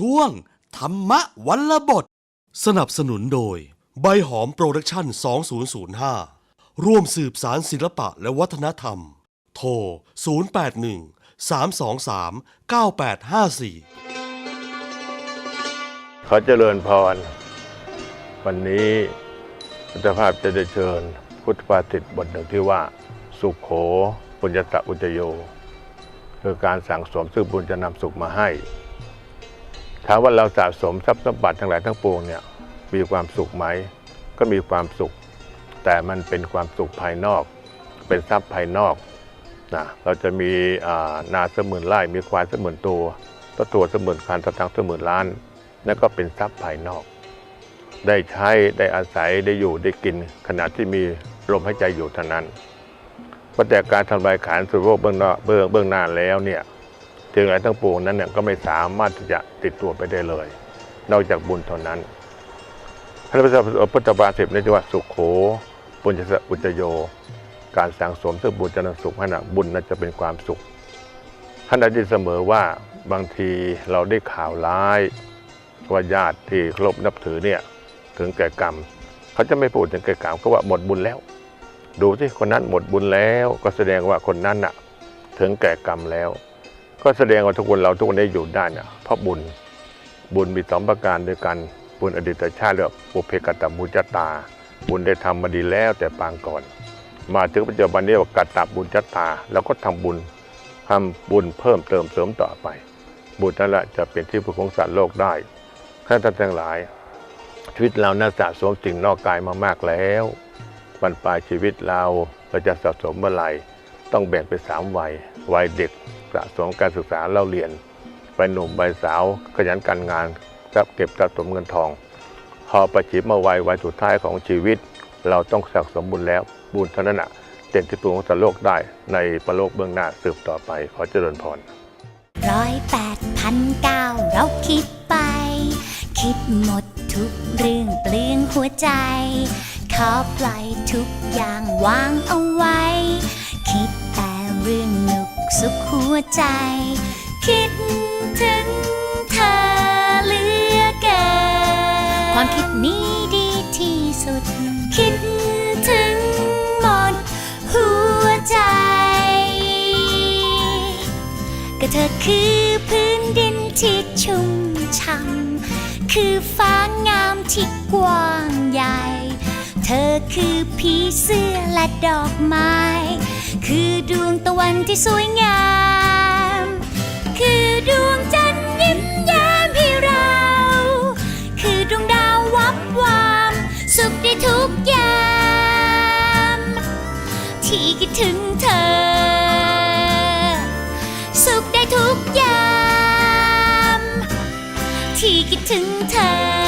ช่วง ธรรมะวันละบท สนับสนุนโดย ใบหอมโปรดักชั่น 2005 ร่วมสืบสารศิลปะและวัฒนธรรม โทร 081 323 9854 ขอเจริญพร วันนี้พุทธภาพจะได้เชิญพุทธภาษิตบทหนึ่งที่ว่า สุขโข ปุญญตะอุจโย คือการสั่งสมซึ่งบุญจะนำสุขมาให้ ถามว่าเราสะสมทรัพย์สมบัติทั้งหลายทั้งปวงเนี่ยมีความสุขไหม ก็มีความสุข แต่มันเป็นความสุขภายนอก เป็นทรัพย์ภายนอกนะเราจะมีนาเสมือนไร่มีควายเสมือนตัวตัวตัวเสมือนคันตะตังเสมือนล้านนั่นก็เป็นทรัพย์ภายนอก ได้ใช้ได้อาศัยได้อยู่ได้กินขณะที่มีลมหายใจอยู่เท่านั้นเพราะแต่การทำลายขานสู่โลกเบื้องนอกเบื้องเบื้องหน้าแล้วเนี่ย ถึงอะไรทั้งปวงนั้นเนี่ยก็ไม่สามารถที่จะติดตัวไปได้เลย นอกจากบุญเท่านั้นพระพุทธพุทธบาสิบนี่จะว่าสุขโขปุญญสะอุจโย การสั่งสมซึ่งบุญจะนำสุขให้นะบุญนั้นจะเป็นความสุขท่านได้ยินเสมอว่าบางทีเราได้ข่าวร้ายว่าญาติที่เคารพนับถือเนี่ยถึงแก่กรรม เขาจะไม่พูดถึงแก่กรรมก็ว่าหมดบุญแล้ว ดูสิคนนั้นหมดบุญแล้ว ก็แสดงว่าคนนั้นน่ะ ถึงแก่กรรมแล้ว ก็แสดงว่าทุกคนเราทุกคนได้อยู่ได้น่ะเพราะบุญบุญมีสองประการด้วยกันบุญอดีตชาติเรียกว่าปุเพกตมุจตา บุญได้ทำมาดีแล้วแต่ปางก่อน มาถึงปัจจุบันนี้ว่ากัตตบุญจตาแล้วก็ทำบุญทำบุญเพิ่มเติมเสริมต่อไป บุญนั่นแหละจะเป็นที่พึ่งของสัตว์โลกได้ท่านทั้งหลาย ชีวิตเราน่าสะสมสิ่งนอกกายมามากแล้วบรรปลายชีวิตเราเราจะสะสมเมื่อไหร่ต้องแบ่งเป็นสามวัยวัยเด็ก สะสมการศึกษาเล่าเรียนวัยหนุ่มวัยสาวขยันการงานกับเก็บสะสมเงินทองพอประชิมมาวัยวัยสุดท้ายของชีวิต เราต้องสะสมบุญแล้วบุญเท่านั้นนะเป็นที่พึ่งของสัตว์โลกได้ในประโลกเบื้องหน้าสืบต่อไปขอเจริญพรร้อยแปดพันเก้าเราคิดไป คิดหมดทุกเรื่องเปลืองหัวใจ ขอปล่อยทุกอย่างวางเอาไว้ สุขหัวใจ คิดถึงเธอเหลือเกินความคิดนี้ดีที่สุด คิดถึงหมดหัวใจ ก็เธอคือพื้นดินที่ชุ่มช่ำคือฟ้างามที่กว้างใหญ่ เธอคือผีเสื้อและดอกไม้ คือดวงตะวันที่สวยงาม คือดวงจันทร์ยิ้มแย้มให้เรา คือดวงดาววับวาม สุขได้ทุกยาม ที่คิดถึงเธอ สุขได้ทุกยาม ที่คิดถึงเธอ